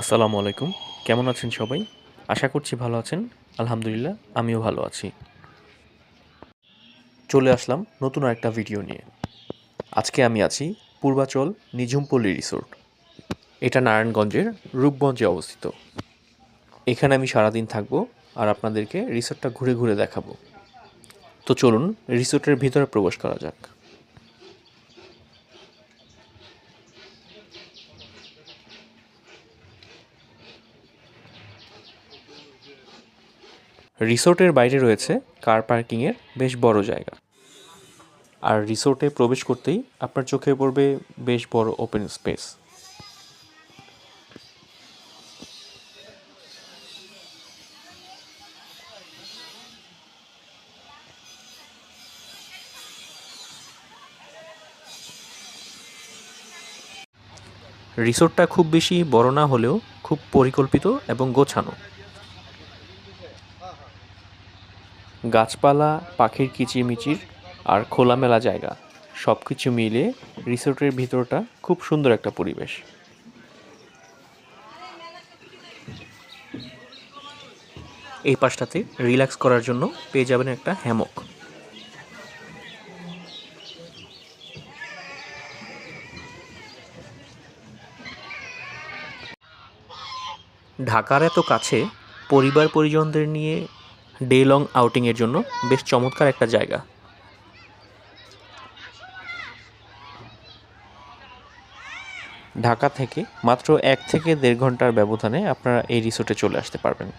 আসসালামু আলাইকুম। কেমন আছেন সবাই? আশা করছি ভালো আছেন। আলহামদুলিল্লাহ, আমিও ভালো আছি। চলে আসলাম নতুন একটা ভিডিও নিয়ে। আজকে আমি আছি পূর্বাচল নিঝুমপল্লী রিসোর্ট। এটা নারায়ণগঞ্জের রূপগঞ্জে অবস্থিত। এখানে আমি সারাদিন থাকব আর আপনাদেরকে রিসোর্টটা ঘুরে ঘুরে দেখাবো। তো চলুন রিসোর্টের ভিতরে প্রবেশ করা যাক। রিসোর্টের বাইরে রয়েছে কার পার্কিংয়ের বেশ বড় জায়গা। আর রিসোর্টে প্রবেশ করতেই আপনার চোখে পড়বে বেশ বড় ওপেন স্পেস রিসোর্টটা খুব বেশি বড় না হলেও খুব পরিকল্পিত এবং গোছানো। গাছপালা, পাখির কিচিরমিচির আর খোলামেলা জায়গা। সব কিছু মিলে রিসোর্টের ভিতরটা খুব সুন্দর একটা পরিবেশ। এই পাশটাতে রিল্যাক্স করার জন্য পেয়ে যাবেন একটা হ্যামক। ঢাকার এত কাছে পরিবার পরিজনদের নিয়ে ডে লং আউটিংয়ের জন্য বেশ চমৎকার একটা জায়গা। ঢাকা থেকে মাত্র এক থেকে দেড় ঘণ্টার ব্যবধানে আপনারা এই রিসোর্টে চলে আসতে পারবেন।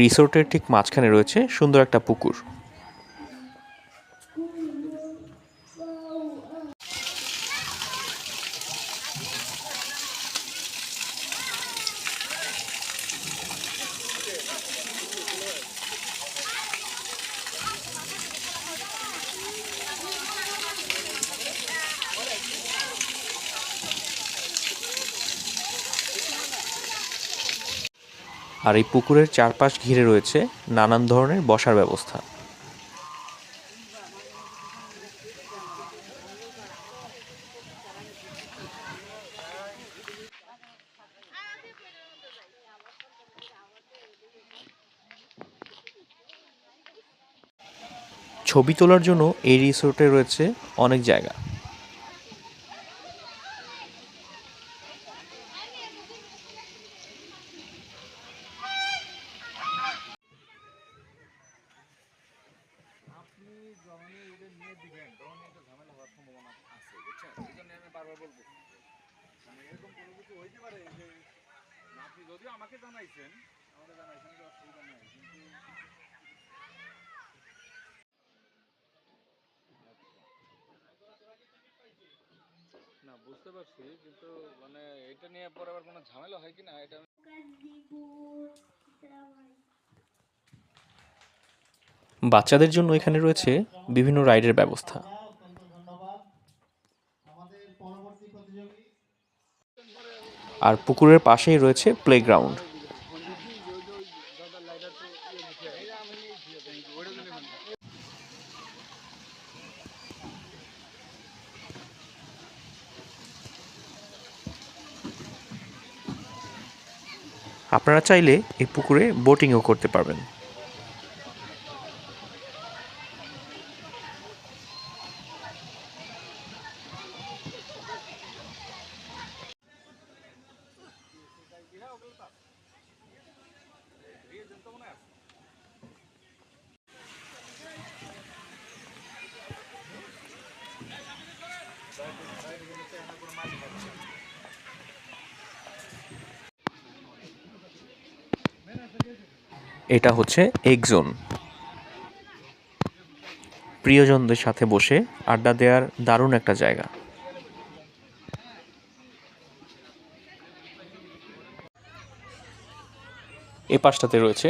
রিসোর্টের ঠিক মাঝখানে রয়েছে সুন্দর একটা পুকুর। আর এই পুকুরের চারপাশ ঘিরে রয়েছে নানান ধরনের বসার ব্যবস্থা। ছবি তোলার জন্য এই রিসোর্টে রয়েছে অনেক জায়গা আপনি যখনই এটা নিয়ে দিবেন তখন একটা ঝামেলা হওয়ার সম্ভাবনা আছে বুঝছেন এই জন্য আমি বারবার বলব মানে এরকম কোনো কিছু হইতে পারে যে না, আপনি যদিও আমাকে জানাইছেন আমাকে জানাইছেন যে অসুবিধা নাই কিন্তু না বুঝতে পারছি কিন্তু মানে এটা নিয়ে পরে আবার কোনো ঝামেলা হয় কি না এটা বাচ্চাদের জন্য এখানে রয়েছে বিভিন্ন রাইডের ব্যবস্থা। আর পুকুরের পাশেই রয়েছে প্লেগ্রাউন্ড আপনারা চাইলে এই পুকুরে বোটিংও করতে পারবেন। এটা হচ্ছে এগ জোন প্রিয়জনদের সাথে বসে আড্ডা দেওয়ার দারুণ একটা জায়গা। এ পাশটাতে রয়েছে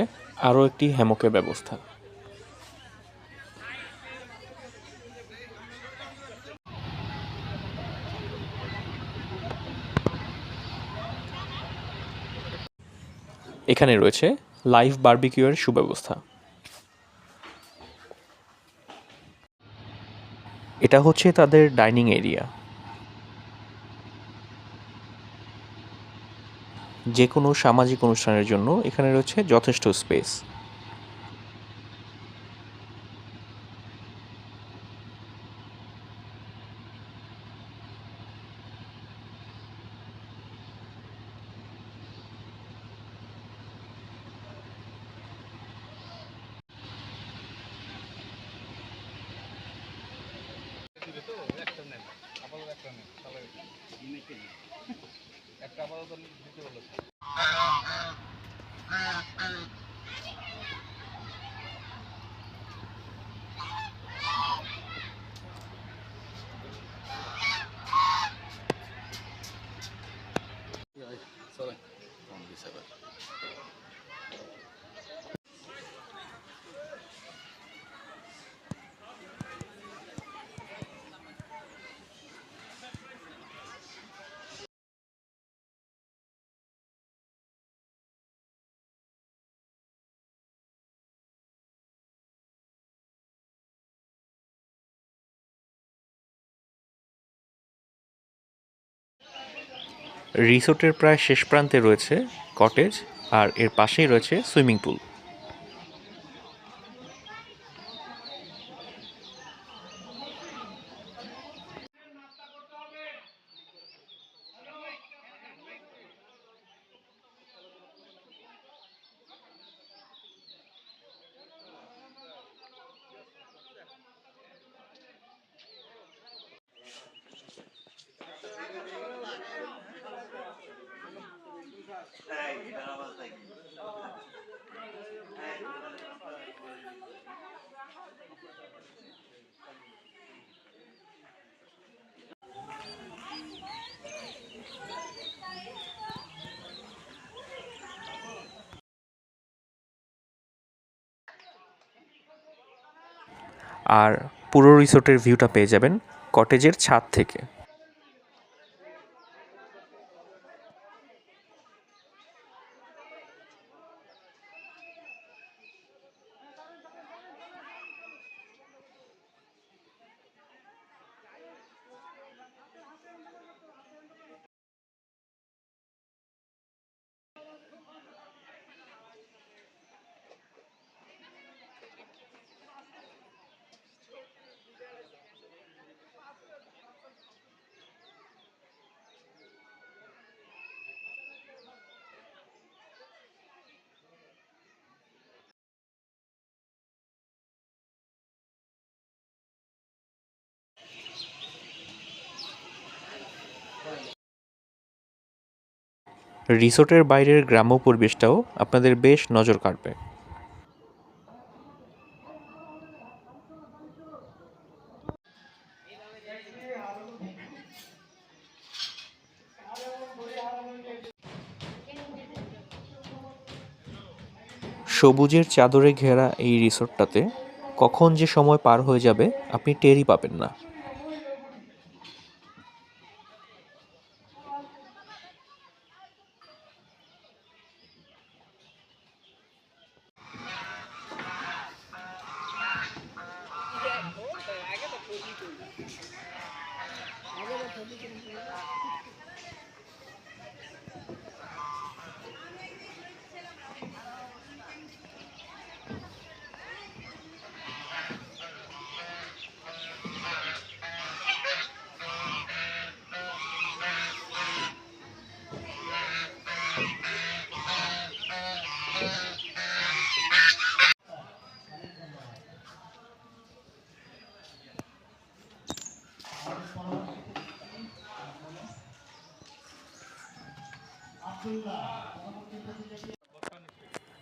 আরও একটি হ্যামকের ব্যবস্থা। এখানে রয়েছে লাইভ বার্বিকিউয়ের সুব্যবস্থা। এটা হচ্ছে তাদের ডাইনিং এরিয়া। যে কোনো সামাজিক অনুষ্ঠানের জন্য এখানে রয়েছে যথেষ্ট স্পেস। আপাতত একটা তাহলে একটা আপাতত দিতে বলো চলে ফোন দিছে রিসোর্টের প্রায় শেষ প্রান্তে রয়েছে কটেজ আর এর পাশেই রয়েছে সুইমিং পুল। আর পুরো রিসোর্টের ভিউটা পেয়ে যাবেন কটেজের ছাদ থেকে। রিসোর্টের বাইরের গ্রাম্য পরিবেশটাও আপনাদের বেশ নজর কাড়বে। সবুজের চাদরে ঘেরা এই রিসোর্টটাতে কখন যে সময় পার হয়ে যাবে আপনি টেরই পাবেন না।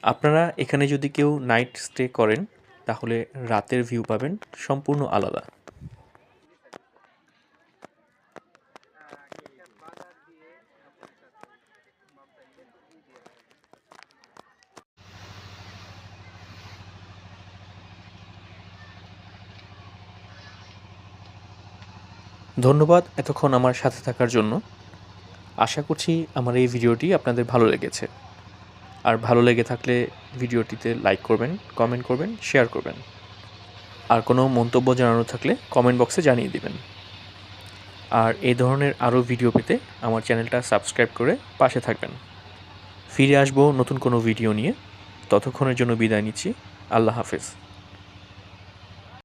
আপনারা এখানে যদি কেউ নাইট স্টে করেন, তাহলে রাতের ভিউ পাবেন সম্পূর্ণ আলাদা। ধন্যবাদ এতক্ষণ আমার সাথে থাকার জন্য। আশা করছি আমার এই ভিডিওটি আপনাদের ভালো লেগেছে। আর ভালো লেগে থাকলে ভিডিওটিতে লাইক করবেন কমেন্ট করবেন শেয়ার করবেন। আর কোনো মন্তব্য জানানো থাকলে কমেন্ট বক্সে জানিয়ে দিবেন। আর এই ধরনের আরও ভিডিও পেতে আমার চ্যানেলটা সাবস্ক্রাইব করে পাশে থাকবেন। ফিরে আসব নতুন কোনো ভিডিও নিয়ে। ততক্ষণের জন্য বিদায় নিচ্ছি। আল্লাহ হাফেজ।